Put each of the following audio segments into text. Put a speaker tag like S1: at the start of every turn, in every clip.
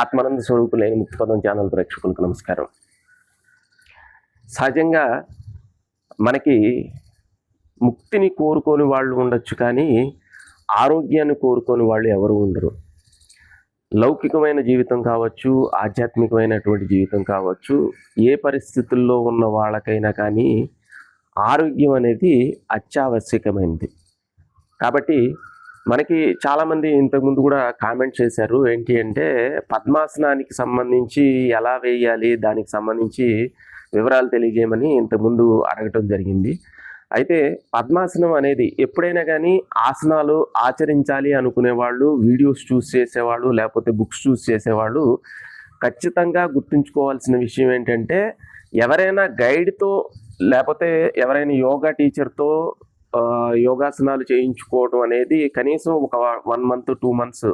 S1: ఆత్మానంద స్వరూపులైన ముక్తిపదం channel ప్రేక్షకులకు నమస్కారం. సహజంగా మనకి ముక్తిని కోరుకోని వాళ్ళు ఉండొచ్చు కానీ ఆరోగ్యాన్ని కోరుకోని వాళ్ళు ఎవరు ఉండరు. లౌకికమైన జీవితం కావచ్చు ఆధ్యాత్మికమైనటువంటి జీవితం కావచ్చు ఏ పరిస్థితుల్లో ఉన్న వాళ్ళకైనా కానీ ఆరోగ్యం అనేది అత్యావశ్యకమైనది. కాబట్టి మనకి చాలామంది ఇంతకుముందు కూడా కామెంట్ చేశారు. ఏంటి అంటే పద్మాసనానికి సంబంధించి ఎలా వేయాలి దానికి సంబంధించి వివరాలు తెలియజేయమని ఇంతకుముందు అడగటం జరిగింది. అయితే పద్మాసనం అనేది ఎప్పుడైనా కానీ ఆసనాలు ఆచరించాలి అనుకునే వాళ్ళు వీడియోస్ చూస్ చేసేవాళ్ళు లేకపోతే బుక్స్ చూస్ చేసేవాళ్ళు ఖచ్చితంగా గుర్తుంచుకోవాల్సిన విషయం ఏంటంటే ఎవరైనా గైడ్తో లేకపోతే ఎవరైనా యోగా టీచర్తో యోగాసనాలు చేయించుకోవడం అనేది కనీసం ఒక one month two months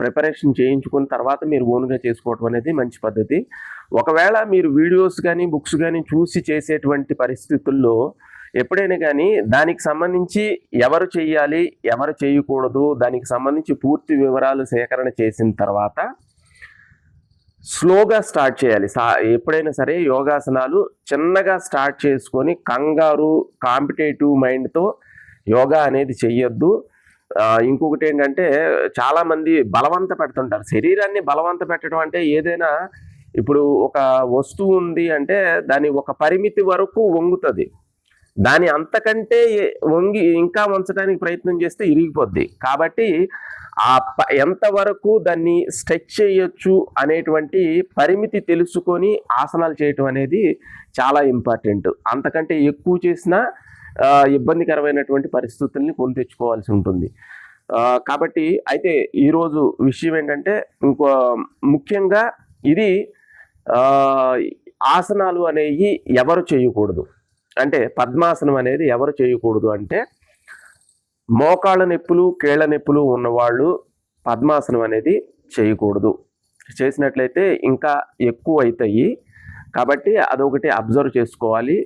S1: preparation చేయించుకున్న తర్వాత మీరు ఓన్గా చేసుకోవడం అనేది మంచి పద్ధతి. ఒకవేళ మీరు వీడియోస్ కానీ బుక్స్ కానీ చూసి చేసేటువంటి పరిస్థితుల్లో ఎప్పుడైనా కానీ దానికి సంబంధించి ఎవరు చేయాలి ఎవరు చేయకూడదు దానికి సంబంధించి పూర్తి వివరాలు సేకరణ చేసిన తర్వాత స్లోగా స్టార్ట్ చేయాలి. సా ఎప్పుడైనా సరే యోగాసనాలు చిన్నగా స్టార్ట్ చేసుకొని కంగారు కాంపిటేటివ్ మైండ్తో యోగా అనేది చెయ్యొద్దు. ఇంకొకటి ఏంటంటే చాలామంది బలవంత పెడుతుంటారు. శరీరాన్ని బలవంత పెట్టడం అంటే ఏదైనా ఇప్పుడు ఒక వస్తువు ఉంది అంటే దాని ఒక పరిమితి వరకు వంగుతుంది. దాని అంతకంటే వంగి ఇంకా వంచడానికి ప్రయత్నం చేస్తే ఇరిగిపోద్ది. కాబట్టి ఆ ప- ఎంతవరకు దాన్ని స్ట్రెచ్ చేయొచ్చు అనేటువంటి పరిమితి తెలుసుకొని ఆసనాలు చేయటం అనేది చాలా ఇంపార్టెంట్. అంతకంటే ఎక్కువ చేసినా ఇబ్బందికరమైనటువంటి పరిస్థితుల్ని కొని తెచ్చుకోవాల్సి ఉంటుంది. కాబట్టి అయితే ఈరోజు విషయం ఏంటంటే ఇంకో ముఖ్యంగా ఇది ఆసనాలు అనేవి ఎవరు చేయకూడదు. అంటే పద్మాసనం అనేది ఎవరు చేయకూడదు అంటే మోకాళ్ళ నొప్పులు కీళ్ళ నొప్పులు ఉన్నవాళ్ళు పద్మాసనం అనేది చేయకూడదు. చేసినట్లయితే ఇంకా ఎక్కువ అవుతాయి కాబట్టి అదొకటి అబ్జర్వ్ చేసుకోవాలి.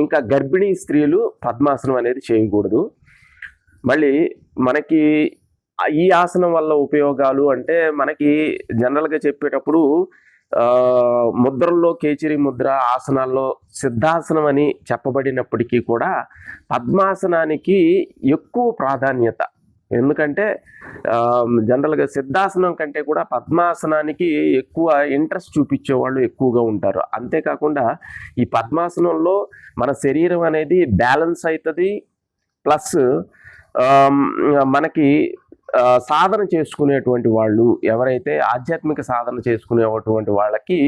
S1: ఇంకా గర్భిణీ స్త్రీలు పద్మాసనం అనేది చేయకూడదు. మళ్ళీ మనకి ఈ ఆసనం వల్ల ఉపయోగాలు అంటే మనకి జనరల్గా చెప్పేటప్పుడు ముద్రల్లో కేచిరి ముద్ర ఆసనాల్లో సిద్ధాసనం అని చెప్పబడినప్పటికీ కూడా పద్మాసనానికి ఎక్కువ ప్రాధాన్యత. ఎందుకంటే జనరల్గా సిద్ధాసనం కంటే కూడా పద్మాసనానికి ఎక్కువ ఇంట్రెస్ట్ చూపించే వాళ్ళు ఎక్కువగా ఉంటారు. అంతేకాకుండా ఈ పద్మాసనంలో మన శరీరం అనేది బ్యాలెన్స్ అవుతుంది ప్లస్ మనకి సాధన చేసుకునేటువంటి వాళ్ళు ఎవరైతే ఆధ్యాత్మిక సాధన చేసుకునేటువంటి వాళ్ళకి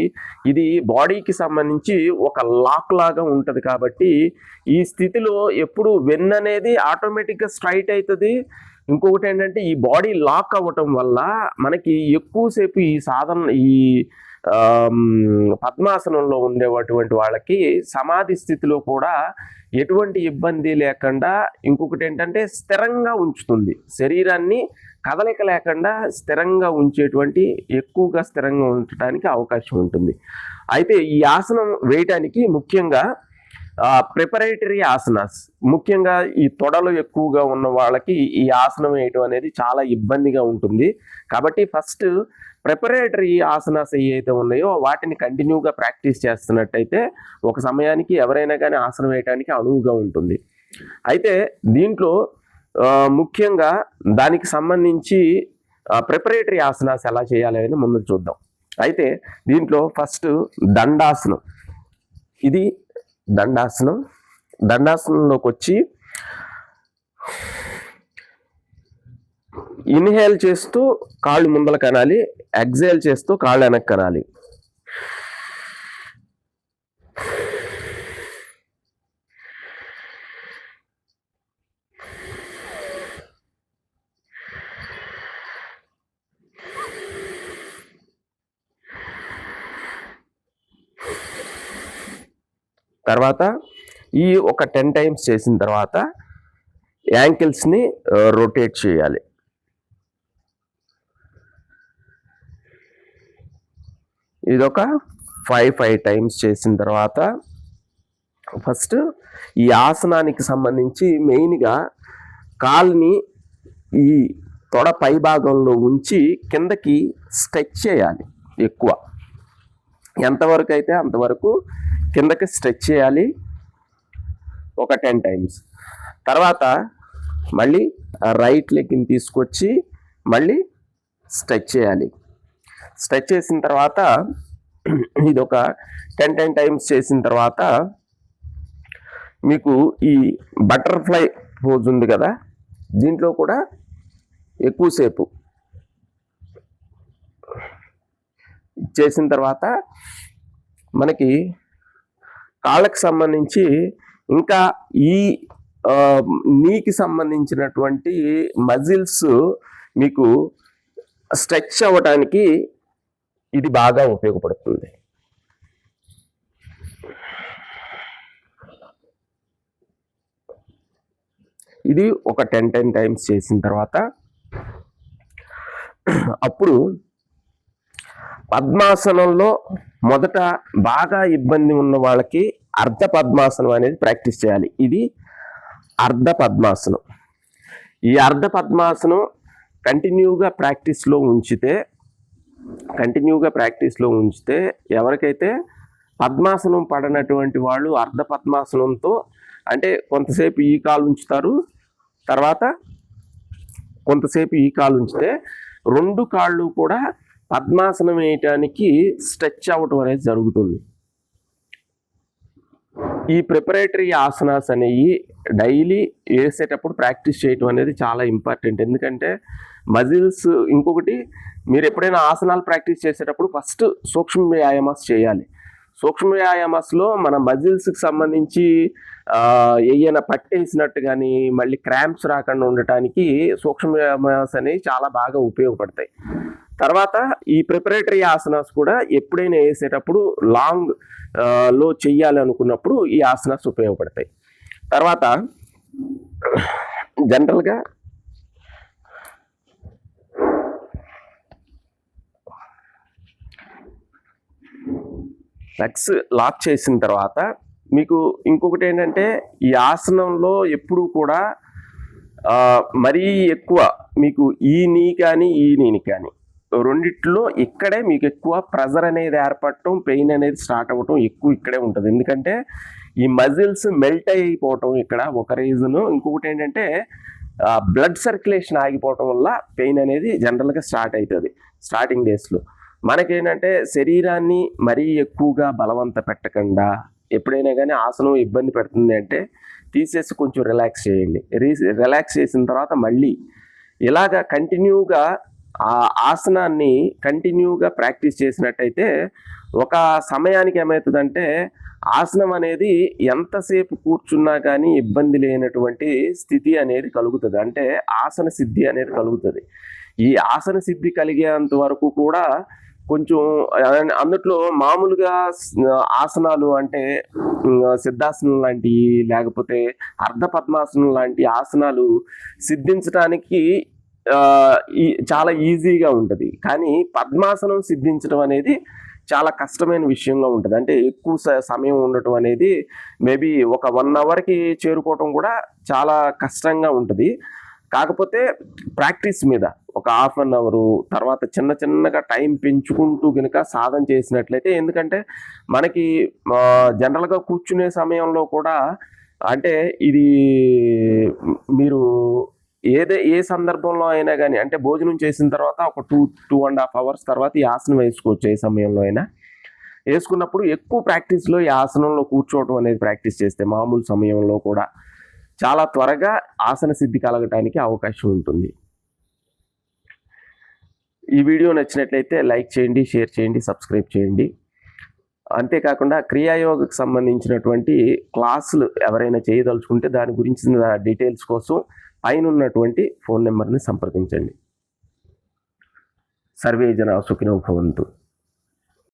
S1: ఇది బాడీకి సంబంధించి ఒక లాక్ లాగా ఉంటుంది కాబట్టి ఈ స్థితిలో ఎప్పుడు వెన్ అనేది ఆటోమేటిక్గా స్ట్రైట్ అవుతుంది. ఇంకొకటి ఏంటంటే ఈ బాడీ లాక్ అవ్వటం వల్ల మనకి ఎక్కువసేపు ఈ సాధన ఈ పద్మాసనంలో ఉండేటువంటి వాళ్ళకి సమాధి స్థితిలో కూడా ఎటువంటి ఇబ్బంది లేకుండా ఇంకొకటి ఏంటంటే స్థిరంగా ఉంచుతుంది. శరీరాన్ని కదలిక లేకుండా స్థిరంగా ఉంచేటువంటి ఎక్కువగా స్థిరంగా ఉంచడానికి అవకాశం ఉంటుంది. అయితే ఈ ఆసనం వేయటానికి ముఖ్యంగా ప్రిపరేటరీ ఆసనాస్ ముఖ్యంగా ఈ తొడలు ఎక్కువగా ఉన్న వాళ్ళకి ఈ ఆసనం వేయటం అనేది చాలా ఇబ్బందిగా ఉంటుంది. కాబట్టి ఫస్ట్ ప్రిపరేటరీ ఆసనాస్ ఏవైతే ఉన్నాయో వాటిని కంటిన్యూగా ప్రాక్టీస్ చేస్తున్నట్టయితే ఒక సమయానికి ఎవరైనా కానీ ఆసనం వేయటానికి అనువుగా ఉంటుంది. అయితే దీంట్లో ముఖ్యంగా దానికి సంబంధించి ప్రిపరేటరీ ఆసనాస్ ఎలా చేయాలి అనేది ముందు చూద్దాం. అయితే దీంట్లో ఫస్ట్ దండాసనం. ఇది దండాసనం. దండాసనంలోకి వచ్చి ఇన్హేల్ చేస్తూ కాళ్ళు ముందల కనాలి ఎగ్జేల్ చేస్తూ కాళ్ళు వెనక్కి కనాలి. తర్వాత ఈ ఒక టెన్ టైమ్స్ చేసిన తర్వాత యాంకిల్స్ని రొటేట్ చేయాలి. ఇదొక ఫైవ్ ఫైవ్ టైమ్స్ చేసిన తర్వాత ఫస్ట్ ఈ ఆసనానికి సంబంధించి మెయిన్గా కాల్ని ఈ తొడ పై భాగంలో ఉంచి కిందకి స్ట్రెచ్ చేయాలి ఎక్కువ. ఎంతవరకు అయితే అంతవరకు కిందకి స్ట్రెచ్ చేయాలి ఒక టెన్ టైమ్స్. తర్వాత మళ్ళీ రైట్ లెగ్ని తీసుకొచ్చి మళ్ళీ స్ట్రెచ్ చేయాలి. స్ట్రెచ్ చేసిన తర్వాత ఇది ఒక టెన్ టెన్ టైమ్స్ చేసిన తర్వాత మీకు ఈ బటర్ఫ్లై పోజ్ ఉంది కదా దీంట్లో కూడా ఎక్కువసేపు చేసిన తర్వాత మనకి కాళ్ళకు సంబంధించి ఇంకా ఈ నీకి సంబంధించినటువంటి మజిల్స్ మీకు స్ట్రెచ్ అవ్వడానికి ఇది బాగా ఉపయోగపడుతుంది. ఇది ఒక టెన్ టెన్ టైమ్స్ చేసిన తర్వాత అప్పుడు పద్మాసనంలో మొదట బాగా ఇబ్బంది ఉన్న వాళ్ళకి అర్ధ పద్మాసనం అనేది ప్రాక్టీస్ చేయాలి. ఇది అర్ధ పద్మాసనం. ఈ అర్ధ పద్మాసనం కంటిన్యూగా ప్రాక్టీస్లో ఉంచితే కంటిన్యూగా ప్రాక్టీస్లో ఉంచితే ఎవరికైతే పద్మాసనం పడనటువంటి వాళ్ళు అర్ధ పద్మాసనంతో అంటే కొంతసేపు ఈ కాలు ఉంచుతారు తర్వాత కొంతసేపు ఈ కాలు ఉంచితే రెండు కాళ్ళు కూడా పద్మాసనం వేయటానికి స్ట్రెచ్ అవ్వటం అనేది జరుగుతుంది. ఈ ప్రిపరేటరీ ఆసనాస్ అనేవి డైలీ వేసేటప్పుడు ప్రాక్టీస్ చేయటం అనేది చాలా ఇంపార్టెంట్. ఎందుకంటే మజిల్స్ ఇంకొకటి మీరు ఎప్పుడైనా ఆసనాలు ప్రాక్టీస్ చేసేటప్పుడు ఫస్ట్ సూక్ష్మ వ్యాయామాస్ చేయాలి. సూక్ష్మ వ్యాయామాస్లో మన మజిల్స్కి సంబంధించి ఏయైనా పట్టేసినట్టు కానీ మళ్ళీ క్రాంప్స్ రాకుండా ఉండటానికి సూక్ష్మ వ్యాయామాస్ అనేవి చాలా బాగా ఉపయోగపడతాయి. తర్వాత ఈ ప్రిపరేటరీ ఆసనాస్ కూడా ఎప్పుడైనా వేసేటప్పుడు లాంగ్లో చెయ్యాలి అనుకున్నప్పుడు ఈ ఆసనాస్ ఉపయోగపడతాయి. తర్వాత జనరల్గా లెగ్స్ లాక్ చేసిన తర్వాత మీకు ఇంకొకటి ఏంటంటే ఈ ఆసనంలో ఎప్పుడు కూడా మరీ ఎక్కువ మీకు ఈ నీ కానీ ఈ నీని కానీ రెండిట్లో ఇక్కడే మీకు ఎక్కువ ప్రెజర్ అనేది ఏర్పడటం పెయిన్ అనేది స్టార్ట్ అవ్వటం ఎక్కువ ఇక్కడే ఉంటుంది. ఎందుకంటే ఈ మజిల్స్ మెల్ట్ అయిపోవటం ఇక్కడ ఒక రీజన్. ఇంకొకటి ఏంటంటే బ్లడ్ సర్క్యులేషన్ ఆగిపోవటం వల్ల పెయిన్ అనేది జనరల్గా స్టార్ట్ అవుతుంది స్టార్టింగ్ డేస్లో. మనకేంటంటే శరీరాన్ని మరీ ఎక్కువగా బలవంత పెట్టకుండా ఎప్పుడైనా కానీ ఆసనం ఇబ్బంది పెడుతుంది అంటే తీసేసి కొంచెం రిలాక్స్ చేయండి. రిలాక్స్ చేసిన తర్వాత మళ్ళీ ఇలాగ కంటిన్యూగా ఆ ఆసనాన్ని కంటిన్యూగా ప్రాక్టీస్ చేసినట్టయితే ఒక సమయానికి ఏమవుతుందంటే ఆసనం అనేది ఎంతసేపు కూర్చున్నా కానీ ఇబ్బంది లేనటువంటి స్థితి అనేది కలుగుతుంది. అంటే ఆసన సిద్ధి అనేది కలుగుతుంది. ఈ ఆసన సిద్ధి కలిగేంత వరకు కూడా కొంచెం అందుట్లో మామూలుగా ఆసనాలు అంటే సిద్ధాసనం లాంటివి లేకపోతే అర్ధ పద్మాసనం లాంటి ఆసనాలు సిద్ధించడానికి చాలా ఈజీగా ఉంటుంది. కానీ పద్మాసనం సిద్ధించడం అనేది చాలా కష్టమైన విషయంగా ఉంటుంది. అంటే ఎక్కువ సమయం ఉండటం అనేది మేబీ ఒక వన్ అవర్కి చేరుకోవటం కూడా చాలా కష్టంగా ఉంటుంది. కాకపోతే ప్రాక్టీస్ మీద ఒక హాఫ్ అన్ అవరు తర్వాత చిన్న చిన్నగా టైం పెంచుకుంటూ కనుక సాధన చేసినట్లయితే ఎందుకంటే మనకి జనరల్గా కూర్చునే సమయంలో కూడా అంటే ఇది మీరు ఏదే ఏ సందర్భంలో అయినా కానీ అంటే భోజనం చేసిన తర్వాత ఒక two two and half hours తర్వాత ఈ ఆసనం వేసుకోవచ్చు ఏ సమయంలో అయినా. వేసుకున్నప్పుడు ఎక్కువ ప్రాక్టీస్లో ఈ ఆసనంలో కూర్చోవడం అనేది ప్రాక్టీస్ చేస్తే మామూలు సమయంలో కూడా చాలా త్వరగా ఆసన సిద్ధి కలగటానికి అవకాశం ఉంటుంది. ఈ వీడియో నచ్చినట్లయితే లైక్ చేయండి షేర్ చేయండి సబ్స్క్రైబ్ చేయండి. అంతేకాకుండా క్రియాయోగకు సంబంధించినటువంటి క్లాసులు ఎవరైనా చేయదలుచుకుంటే దాని గురించిన డీటెయిల్స్ కోసం పైన ఉన్నటువంటి ఫోన్ నెంబర్ని సంప్రదించండి. సర్వే జన సుఖినో భవంతు.